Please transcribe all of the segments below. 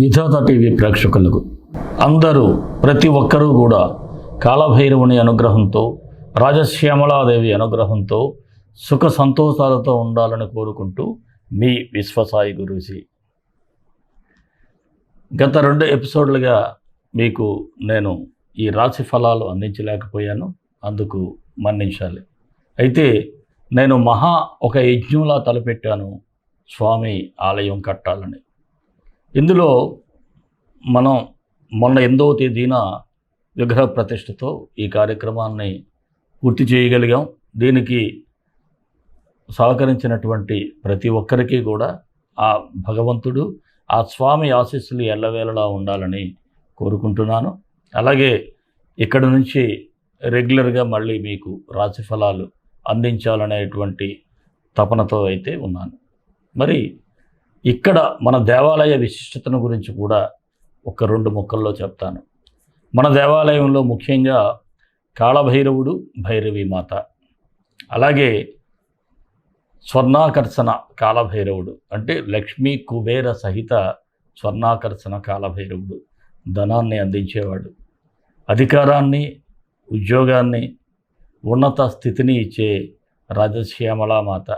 విధాత TV ప్రేక్షకులకు అందరూ ప్రతి ఒక్కరూ కూడా కాలభైరవుని అనుగ్రహంతో రాజశ్యామలాదేవి అనుగ్రహంతో సుఖ సంతోషాలతో ఉండాలని కోరుకుంటూ మీ విశ్వసాయి గురూజీ. గత రెండు ఎపిసోడ్లుగా మీకు నేను ఈ రాశి ఫలాలు అందించలేకపోయాను అందుకు మన్నించాలి. అయితే నేను మహా ఒక యజ్ఞంలా తలపెట్టాను స్వామి ఆలయం కట్టాలని. ఇందులో మనం మొన్న ఎనిమిదవ తేదీన విగ్రహ ప్రతిష్టతో ఈ కార్యక్రమాన్ని పూర్తి చేయగలిగాం. దీనికి సహకరించినటువంటి ప్రతి ఒక్కరికి కూడా ఆ భగవంతుడు ఆ స్వామి ఆశీస్సులు ఎల్లవేళలా ఉండాలని కోరుకుంటున్నాను. అలాగే ఇక్కడ నుంచి రెగ్యులర్గా మళ్ళీ మీకు రాశి ఫలాలు అందించాలనేటువంటి తపనతో అయితే ఉన్నాను. మరి ఇక్కడ మన దేవాలయ విశిష్టతను గురించి కూడా ఒక రెండు ముక్కల్లో చెప్తాను. మన దేవాలయంలో ముఖ్యంగా కాళభైరవుడు భైరవి మాత. అలాగే స్వర్ణాకర్షణ కాలభైరవుడు అంటే లక్ష్మీ కుబేర సహిత స్వర్ణాకర్షణ కాలభైరవుడు ధనాన్ని అందించేవాడు. అధికారాన్ని ఉద్యోగాన్ని ఉన్నత స్థితిని ఇచ్చే రాజశ్యామలా మాత.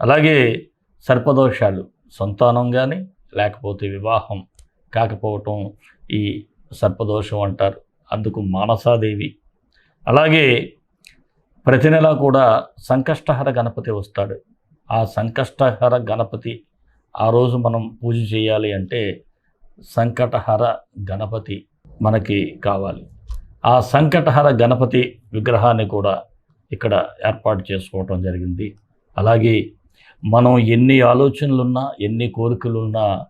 అలాగే సర్పదోషాలు సంతానం కానీ లేకపోతే వివాహం కాకపోవటం ఈ సర్పదోషం అంటారు. అందుకు మానసాదేవి. అలాగే ప్రతి నెల కూడా సంకష్టహర గణపతి వస్తాడు. ఆ సంకష్టహర గణపతి ఆ రోజు మనం పూజ చేయాలి అంటే సంకటహర గణపతి మనకి కావాలి. ఆ సంకటహర గణపతి విగ్రహాన్ని కూడా ఇక్కడ ఏర్పాటు చేసుకోవటం జరిగింది. అలాగే మనం ఎన్ని ఆలోచనలున్నా ఎన్ని కోరికలున్నా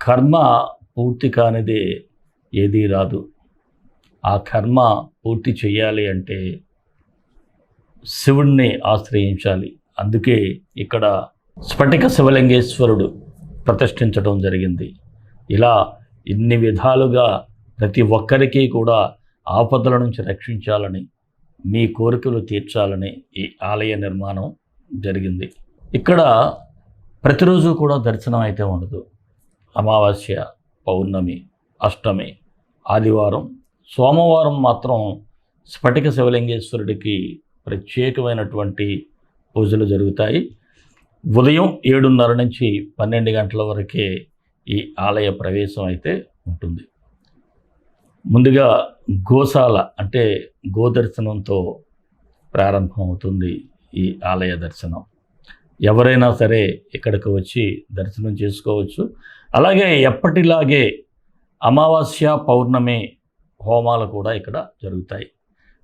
కర్మ పూర్తి కానిదే ఏదీ రాదు. ఆ కర్మ పూర్తి చేయాలి అంటే శివుణ్ణి ఆశ్రయించాలి. అందుకే ఇక్కడ స్ఫటిక శివలింగేశ్వరుడు ప్రతిష్ఠించడం జరిగింది. ఇలా ఇన్ని విధాలుగా ప్రతి ఒక్కరికి కూడా ఆపదల నుంచి రక్షించాలని మీ కోరికలు తీర్చాలని ఈ ఆలయ నిర్మాణం జరిగింది. ఇక్కడ ప్రతిరోజు కూడా దర్శనం అయితే ఉండదు. అమావాస్య పౌర్ణమి అష్టమి ఆదివారం సోమవారం మాత్రం స్ఫటిక శివలింగేశ్వరుడికి ప్రత్యేకమైనటువంటి పూజలు జరుగుతాయి. ఉదయం ఏడున్నర నుంచి పన్నెండు గంటల వరకే ఈ ఆలయ ప్రవేశం అయితే ఉంటుంది. ముందుగా గోశాల అంటే గోదర్శనంతో ప్రారంభమవుతుంది ఈ ఆలయ దర్శనం. ఎవరైనా సరే ఇక్కడికి వచ్చి దర్శనం చేసుకోవచ్చు. అలాగే ఎప్పటిలాగే అమావాస్య పౌర్ణమి హోమాలు కూడా ఇక్కడ జరుగుతాయి.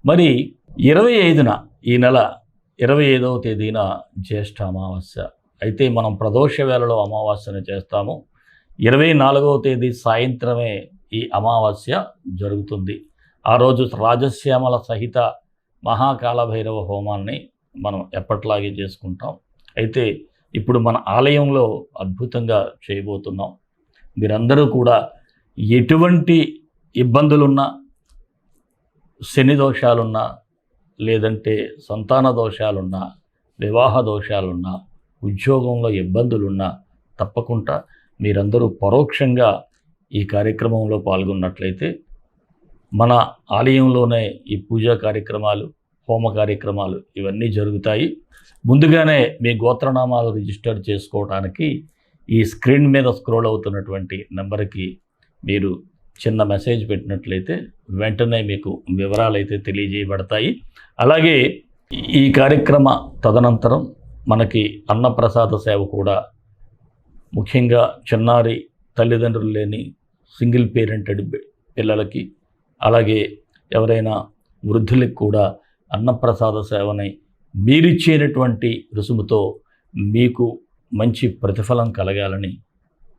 మరి ఇరవై ఐదున ఈ నెల ఇరవై ఐదవ తేదీన జ్యేష్ఠ అమావాస్య. అయితే మనం ప్రదోష వేళలో అమావాస్యను చేస్తాము. ఇరవై నాలుగవ తేదీ సాయంత్రమే ఈ అమావాస్య జరుగుతుంది. ఆ రోజు రాజశ్యామల సహిత మహాకాళభైరవ హోమాన్ని మనం ఎప్పట్లాగే చేసుకుంటాం. అయితే ఇప్పుడు మన ఆలయంలో అద్భుతంగా చేయబోతున్నాం. మీరందరూ కూడా ఎటువంటి ఇబ్బందులున్నా శని దోషాలున్నా లేదంటే సంతాన దోషాలున్నా వివాహ దోషాలున్నా ఉద్యోగంలో ఇబ్బందులున్నా తప్పకుండా మీరందరూ పరోక్షంగా ఈ కార్యక్రమంలో పాల్గొన్నట్లయితే మన ఆలయంలోనే ఈ పూజా కార్యక్రమాలు హోమ కార్యక్రమాలు ఇవన్నీ జరుగుతాయి. ముందుగానే మీ గోత్రనామాలు రిజిస్టర్ చేసుకోవడానికి ఈ స్క్రీన్ మీద స్క్రోల్ అవుతున్నటువంటి నెంబర్కి మీరు చిన్న మెసేజ్ పెట్టినట్లయితే వెంటనే మీకు వివరాలు అయితే తెలియజేయబడతాయి. అలాగే ఈ కార్యక్రమ తదనంతరం మనకి అన్నప్రసాద సేవ కూడా ముఖ్యంగా చిన్నారి తల్లిదండ్రులు లేని సింగిల్ పేరెంటెడ్ పిల్లలకి అలాగే ఎవరైనా వృద్ధులకు కూడా అన్నప్రసాద సేవని మీరిచ్చేటటువంటి రుసుముతో మీకు మంచి ప్రతిఫలం కలగాలని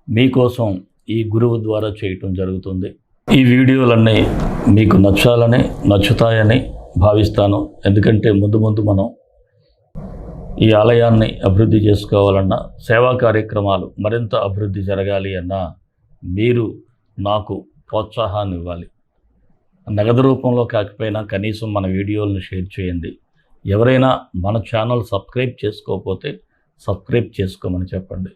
మీకోసం ఈ గురువు ద్వారా చేయటం జరుగుతుంది. ఈ వీడియోలన్నీ మీకు నచ్చాలని నచ్చుతాయని భావిస్తాను. ఎందుకంటే ముందు ముందు మనం ఈ ఆలయాన్ని అభివృద్ధి చేసుకోవాలన్నా సేవా కార్యక్రమాలు మరింత అభివృద్ధి జరగాలి అన్నా మీరు నాకు ప్రోత్సాహాన్ని ఇవ్వాలి. నగదు రూపంలో కాకపోయినా కనీసం మన వీడియోలను షేర్ చేయండి. ఎవరైనా మన ఛానల్ సబ్స్క్రైబ్ చేసుకోకపోతే సబ్స్క్రైబ్ చేసుకోమని చెప్పండి.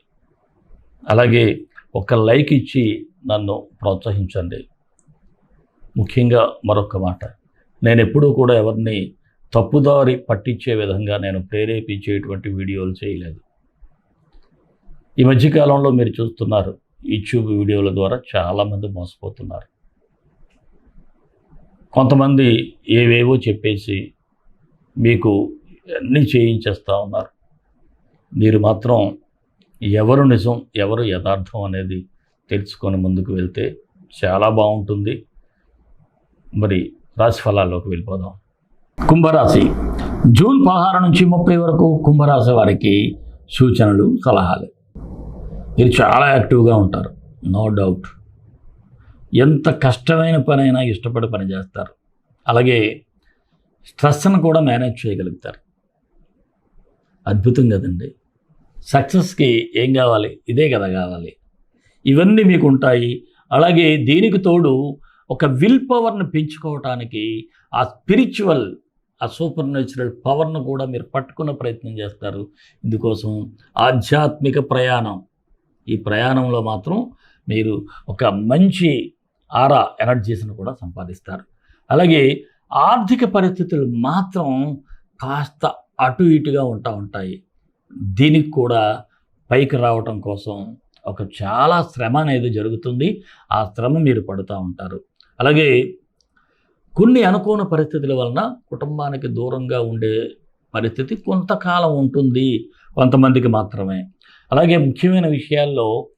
అలాగే ఒక లైక్ ఇచ్చి నన్ను ప్రోత్సహించండి. ముఖ్యంగా మరొక మాట. నేను ఎప్పుడూ కూడా ఎవరిని తప్పుదారి పట్టించే విధంగా నేను ప్రేరేపించేటువంటి వీడియోలు చేయలేదు. ఈ మధ్యకాలంలో మీరు చూస్తున్నారు యూట్యూబ్ వీడియోల ద్వారా చాలామంది మోసపోతున్నారు. కొంతమంది ఏవేవో చెప్పేసి మీకు అన్నీ చేయించేస్తూ ఉన్నారు. మీరు మాత్రం ఎవరు నిజం ఎవరు యథార్థం అనేది తెలుసుకొని ముందుకు వెళ్తే చాలా బాగుంటుంది. మరి రాశి ఫలాల్లోకి వెళ్ళిపోదాం. కుంభరాశి. జూన్ పదహారు నుంచి ముప్పై వరకు కుంభరాశి వారికి సూచనలు సలహాలు. మీరు చాలా యాక్టివ్గా ఉంటారు. No doubt. ఎంత కష్టమైన పనైనా ఇష్టపడి పని చేస్తారు అలాగే స్ట్రెస్ను కూడా మేనేజ్ చేయగలుగుతారు. అద్భుతం కదండి. సక్సెస్కి ఏం కావాలి? ఇదే కదా కావాలి. ఇవన్నీ మీకు ఉంటాయి అలాగే దీనికి తోడు ఒక విల్ పవర్ని పెంచుకోవటానికి ఆ స్పిరిచువల్ ఆ సూపర్ న్యాచురల్ పవర్ను కూడా మీరు పట్టుకునే ప్రయత్నం చేస్తారు. ఇందుకోసం ఆధ్యాత్మిక ప్రయాణం. ఈ ప్రయాణంలో మాత్రం మీరు ఒక మంచి ఆరా ఎనర్జీస్ను కూడా సంపాదిస్తారు. అలాగే ఆర్థిక పరిస్థితులు మాత్రం కాస్త అటు ఇటుగా ఉంటా ఉంటాయి. దీనికి కూడా పైకి రావటం కోసం ఒక చాలా శ్రమ అనేది జరుగుతుంది. ఆ శ్రమ మీరు పడుతూ ఉంటారు. అలాగే కొన్ని అనుకోని పరిస్థితుల వలన కుటుంబానికి దూరంగా ఉండే పరిస్థితి కొంతకాలం ఉంటుంది. కొంతమందికి మాత్రమే. అలాగే ముఖ్యమైన విషయాల్లో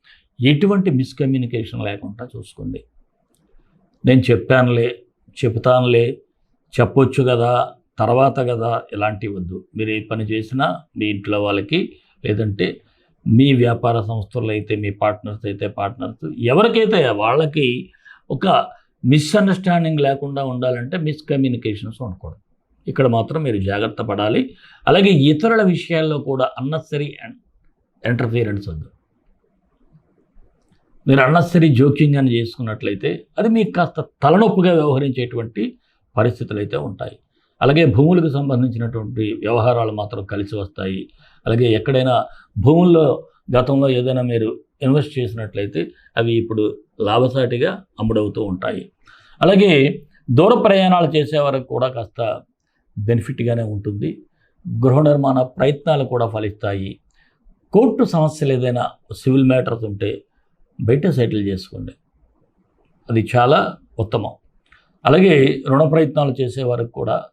ఎటువంటి మిస్కమ్యూనికేషన్ లేకుండా చూసుకోండి. నేను చెప్పానులే చెప్తానులే చెప్పొచ్చు కదా తర్వాత కదా ఇలాంటివి వద్దు. మీరు ఏ పని చేసినా మీ ఇంట్లో వాళ్ళకి లేదంటే మీ వ్యాపార సంస్థల్లో అయితే మీ పార్ట్నర్స్ అయితే పార్ట్నర్స్ ఎవరికైతే వాళ్ళకి ఒక మిస్అండర్స్టాండింగ్ లేకుండా ఉండాలంటే మిస్కమ్యూనికేషన్స్ ఉండకూడదు. ఇక్కడ మాత్రం మీరు జాగ్రత్త పడాలి. అలాగే ఇతరుల విషయాల్లో కూడా అన్నెసరీ ఎంటర్ఫీరెన్స్ వద్దు. మీరు అన్నెసరీ జోక్యం చేసుకున్నట్లయితే అది మీకు కాస్త తలనొప్పిగా వ్యవహరించేటువంటి పరిస్థితులు అయితే ఉంటాయి. అలాగే భూములకు సంబంధించినటువంటి వ్యవహారాలు మాత్రం కలిసి వస్తాయి. అలాగే ఎక్కడైనా భూముల్లో గతంలో ఏదైనా మీరు ఇన్వెస్ట్ చేసినట్లయితే అవి ఇప్పుడు లాభసాటిగా అమ్ముడవుతూ ఉంటాయి. అలాగే దూర ప్రయాణాలు చేసే వరకు కూడా కాస్త బెనిఫిట్గానే ఉంటుంది. గృహ నిర్మాణ ప్రయత్నాలు కూడా ఫలిస్తాయి. కోర్టు సమస్యలు ఏదైనా సివిల్ మ్యాటర్స్ ఉంటే బయట సెటిల్ చేసుకోండి. అది చాలా ఉత్తమం. అలాగే రుణ ప్రయత్నాలు చేసేవారికి కూడా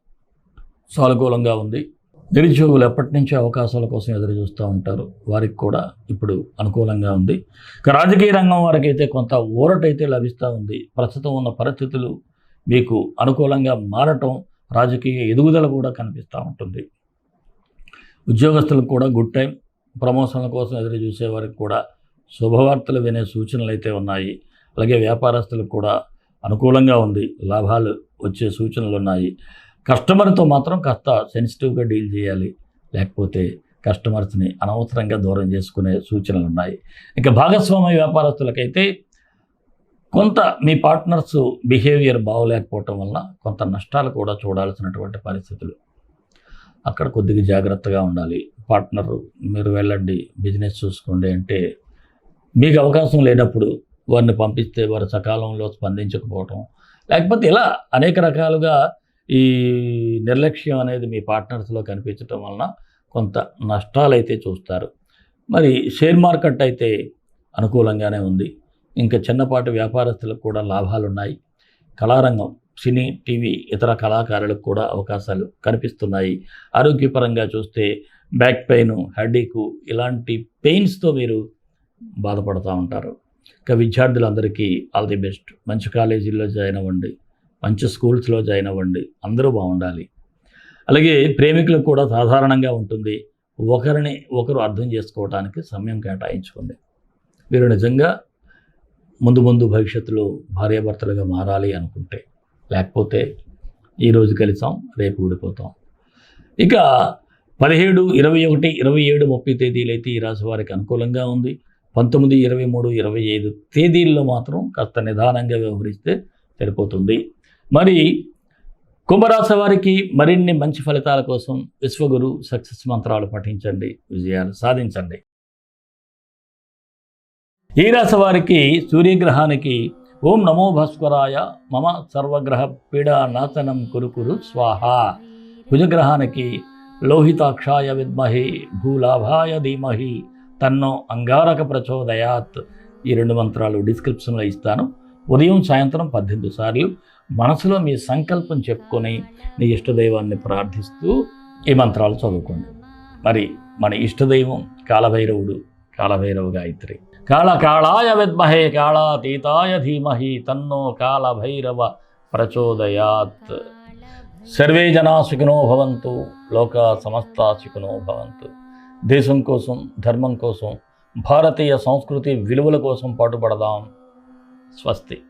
సానుకూలంగా ఉంది. నిరుద్యోగులు ఎప్పటి నుంచో అవకాశాల కోసం ఎదురు చూస్తూ ఉంటారు. వారికి కూడా ఇప్పుడు అనుకూలంగా ఉంది. ఇక రాజకీయ రంగం వారికి అయితే కొంత ఊరటైతే లభిస్తూ ఉంది. ప్రస్తుతం ఉన్న పరిస్థితులు మీకు అనుకూలంగా మారటం రాజకీయ ఎదుగుదల కూడా కనిపిస్తూ ఉంటుంది. ఉద్యోగస్తులకు కూడా గుడ్ టైం. ప్రమోషన్ల కోసం ఎదురు చూసే వారికి కూడా శుభవార్తలు వినే సూచనలు అయితే ఉన్నాయి. అలాగే వ్యాపారస్తులకు కూడా అనుకూలంగా ఉంది. లాభాలు వచ్చే సూచనలు ఉన్నాయి. కస్టమర్తో మాత్రం కాస్త సెన్సిటివ్గా డీల్ చేయాలి. లేకపోతే కస్టమర్స్ని అనవసరంగా దూరం చేసుకునే సూచనలు ఉన్నాయి. ఇంకా భాగస్వామ్య వ్యాపారస్తులకైతే కొంత మీ పార్ట్నర్స్ బిహేవియర్ బాగోలేకపోవటం వలన కొంత నష్టాలు కూడా చూడాల్సినటువంటి పరిస్థితులు. అక్కడ కొద్దిగా జాగ్రత్తగా ఉండాలి. పార్ట్నర్ మీరు వెళ్ళండి. బిజినెస్ చూసుకోండి అంటే మీకు అవకాశం లేనప్పుడు వారిని పంపిస్తే వారు సకాలంలో స్పందించకపోవటం. లేకపోతే ఇలా అనేక రకాలుగా ఈ నిర్లక్ష్యం అనేది మీ పార్ట్నర్స్లో కనిపించటం వలన కొంత నష్టాలు అయితే చూస్తారు. మరి షేర్ మార్కెట్ అయితే అనుకూలంగానే ఉంది. ఇంకా చిన్నపాటి వ్యాపారస్తులకు కూడా లాభాలు ఉన్నాయి కళారంగం సినీ టీవీ ఇతర కళాకారులకు కూడా అవకాశాలు కనిపిస్తున్నాయి. ఆరోగ్యపరంగా చూస్తే బ్యాక్ పెయిన్ హెడేకు ఇలాంటి పెయిన్స్తో మీరు బాధపడుతూ ఉంటారు. ఇక విద్యార్థులందరికీ ఆల్ ది బెస్ట్. మంచి కాలేజీల్లో జాయిన్ అవ్వండి. మంచి స్కూల్స్లో జాయిన్ అవ్వండి. అందరూ బాగుండాలి. అలాగే ప్రేమికులకు కూడా సాధారణంగా ఉంటుంది. ఒకరిని ఒకరు అర్థం చేసుకోవడానికి సమయం కేటాయించుకోండి. మీరు నిజంగా ముందు ముందు భవిష్యత్తులో భార్యాభర్తలుగా మారాలి అనుకుంటే లేకపోతే ఈరోజు కలిసాం రేపు ఊడిపోతాం ఇక పదిహేడు ఇరవై ఒకటి ఇరవై ఏడు ముప్పై తేదీలైతే ఈ రాశి వారికి అనుకూలంగా ఉంది. పంతొమ్మిది ఇరవై మూడు ఇరవై ఐదు తేదీల్లో మాత్రం కాస్త నిదానంగా వ్యవహరిస్తే సరిపోతుంది. మరి కుంభరాశి వారికి మరిన్ని మంచి ఫలితాల కోసం విశ్వగురు సక్సెస్ మంత్రాలు పఠించండి విజయాలు సాధించండి. ఈ రాశి వారికి సూర్యగ్రహానికి ఓం నమో భాస్కరాయ మమ సర్వగ్రహ పీడా నాశనం కురుకురు స్వాహ. కుజగ్రహానికి లోహితాక్షాయ విద్మహి భూలాభాయ ధీమహి. తన్నో అంగారక ప్రచోదయాత్ ఈ రెండు మంత్రాలు డిస్క్రిప్షన్లో ఇస్తాను. ఉదయం సాయంత్రం పద్దెనిమిది సార్లు మనసులో మీ సంకల్పం చెప్పుకొని నీ ఇష్టదైవాన్ని ప్రార్థిస్తూ ఈ మంత్రాలు చదువుకోండి. మరి మన ఇష్టదైవం కాలభైరవుడు కాలభైరవ గాయత్రి. కాళ కాళాయ విద్మహే కాళాతీతాయ ధీమహి తన్నో కాలభైరవ ప్రచోదయాత్. సర్వే జనా సుఖినో భవంతు లోక సమస్త సుఖినో భవంతు. దేశం కోసం ధర్మం కోసం భారతీయ సంస్కృతి విలువల కోసం పాటుపడదాం. స్వస్తి.